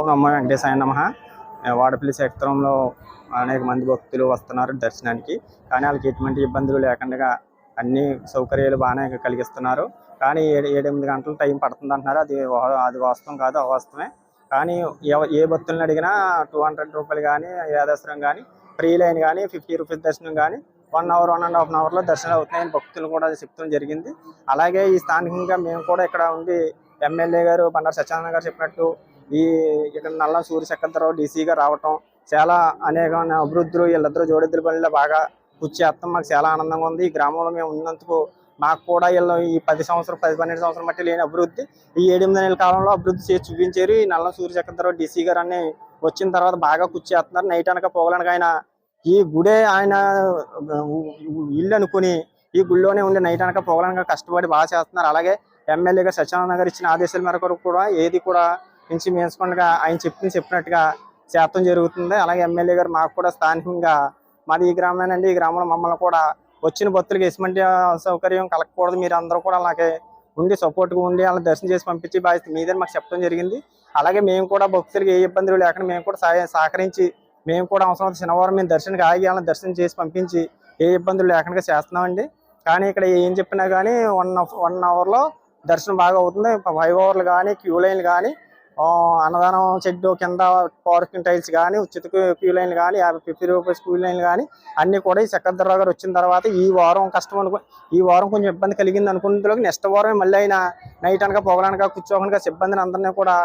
ఓం నమో వెంకటేశాయ నమ. వాడపల్లి క్షేత్రంలో అనేక మంది భక్తులు వస్తున్నారు దర్శనానికి. కానీ వాళ్ళకి ఎటువంటి ఇబ్బందులు లేకుండా అన్ని సౌకర్యాలు బాగానే కలిగిస్తున్నారు. కానీ ఏడు ఏడెనిమిది గంటలు టైం పడుతుంది అంటున్నారు. అది వా- అది వాస్తవం కాదు అవాస్తవమే. కానీ ఏ భక్తులను అడిగినా టూ హండ్రెడ్ రూపాయలు కానీ ఏదసరం కానీ ఫ్రీ లైన్ కానీ ఫిఫ్టీ రూపీస్ దర్శనం కానీ one hour one and half అవర్లో దర్శనం అవుతున్నాయని భక్తులు కూడా చెప్తూ జరిగింది. అలాగే ఈ స్థానికంగా మేము కూడా ఇక్కడ ఉండి ఎమ్మెల్యే గారు బండారు సత్యనారాయణ గారు చెప్పినట్టు ఈ ఇక్కడ నల్ల సూర్యచక్రధరరావు డీసీగా రావటం చాలా అనేకమైన అభివృద్ధులు వీళ్ళిద్దరూ జోడిద్దరు పనిలో బాగా కృషి చేస్తాం. మాకు చాలా ఆనందంగా ఉంది. ఈ గ్రామంలో మేము ఉన్నందుకు మాకు కూడా వీళ్ళు ఈ పది సంవత్సరం పది పన్నెండు సంవత్సరం బట్టి లేని అభివృద్ధి ఈ ఏడెనిమిది నెలల కాలంలో అభివృద్ధి చేసి చూపించారు. ఈ నల్ల సూర్యచక్రధరరావు డీసీ గారు అని వచ్చిన తర్వాత బాగా కృషి చేస్తున్నారు. నైట్ అనక పోగలనక ఆయన ఈ గుడే ఆయన ఇల్లు అనుకుని ఈ గుడిలోనే ఉండి నైట్ అనక పోగలనక కష్టపడి బాగా చేస్తున్నారు అలాగే ఎమ్మెల్యే సత్యనారాయణ గారు ఇచ్చిన ఆదేశాల మేరకు కూడా ఏది కూడా నుంచి మేసుకుండగా ఆయన చెప్పిన చెప్పినట్టుగా శాతం జరుగుతుంది. అలాగే ఎమ్మెల్యే గారు మాకు కూడా స్థానికంగా మాది ఈ గ్రామేనండి ఈ గ్రామంలో మమ్మల్ని కూడా వచ్చిన భక్తులకు ఎటువంటి సౌకర్యం కలగకూడదు. మీరు అందరూ కూడా అలాగే ఉండి సపోర్ట్గా ఉండి వాళ్ళని దర్శనం చేసి పంపించి బాధ్యత మీదని మాకు చెప్పడం జరిగింది. అలాగే మేము కూడా భక్తులకు ఏ ఇబ్బందులు లేకుండా మేము కూడా సహాయం సహకరించి మేము కూడా అవసరం శనివారం మేము దర్శనానికి ఆగి వాళ్ళని దర్శనం చేసి పంపించి ఏ ఇబ్బందులు లేకుండా చేస్తున్నామండి. కానీ ఇక్కడ ఏం చెప్పినా కానీ వన్ వన్ అవర్లో దర్శనం బాగా అవుతుంది. ఫైవ్ అవర్లు కానీ క్యూ లైన్లు కానీ అన్నదానం చెడ్డు కింద పార్కింగ్ టైల్స్ కానీ ఉచిత క్యూ లైన్లు కానీ యాభై ఫిఫ్టీ రూపీస్ క్యూ లైన్లు కానీ అన్నీ కూడా ఈ చక్రధర్రావు గారు వచ్చిన తర్వాత ఈ వారం కష్టం అనుకో ఈ వారం కొంచెం ఇబ్బంది కలిగింది అనుకున్నందులోకి నెక్స్ట్ వారం మళ్ళీ ఆయన నైట్ అనక పొగలనక కూర్చోకనక సిబ్బందిని అందరినీ కూడా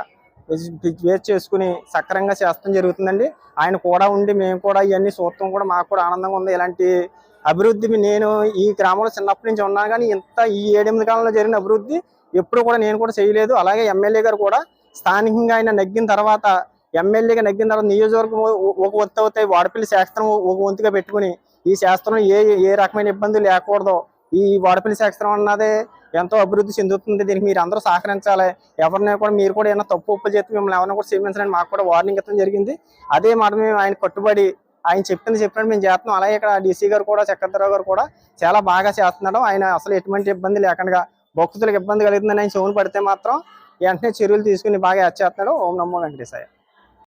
వేస్ట్ చేసుకుని సక్రంగా చేస్తాం జరుగుతుందండి. ఆయన కూడా ఉండి మేము కూడా ఇవన్నీ చూడటం కూడా మాకు కూడా ఆనందంగా ఉంది. ఇలాంటి అభివృద్ధి నేను ఈ గ్రామంలో చిన్నప్పటి నుంచి ఉన్నాను కానీ ఇంత ఈ ఏడెనిమిది కాలంలో జరిగిన అభివృద్ధి ఎప్పుడు కూడా నేను కూడా చేయలేదు. అలాగే ఎమ్మెల్యే గారు కూడా స్థానికంగా ఆయన నెగ్గిన తర్వాత ఎమ్మెల్యేగా నగ్గిన తర్వాత నియోజకవర్గం ఒక వంతు అవుతాయి. వాడపల్లి శాస్త్రం ఒక వంతుగా పెట్టుకుని ఈ శాస్త్రం ఏ ఏ రకమైన ఇబ్బంది లేకూడదు. ఈ వాడపల్లి శాస్త్రం అన్నదే ఎంతో అభివృద్ధి చెందుతుంది. దీనికి మీరు అందరూ సహకరించాలి. ఎవరినైనా కూడా మీరు కూడా ఏమైనా తప్పు ఉప్పు చేస్తే మిమ్మల్ని ఎవరైనా కూడా క్షమించాలని మాకు కూడా వార్నింగ్ ఇవ్వడం జరిగింది. అదే మాట మేము ఆయన కట్టుబడి ఆయన చెప్పింది చెప్పినట్టు మేము చేస్తున్నాం. అలాగే ఇక్కడ డీసీ గారు కూడా చక్రధరరావు గారు కూడా చాలా బాగా చేస్తున్నాడు ఆయన అసలు ఎటువంటి ఇబ్బంది లేకుండా భక్తులకు ఇబ్బంది కలుగుతుందని ఆయన చెవును పడితే మాత్రం వెంటనే చర్యలు తీసుకుని బాగా చేస్తున్నాడు. ఓం నమో వెంకటేశాయ.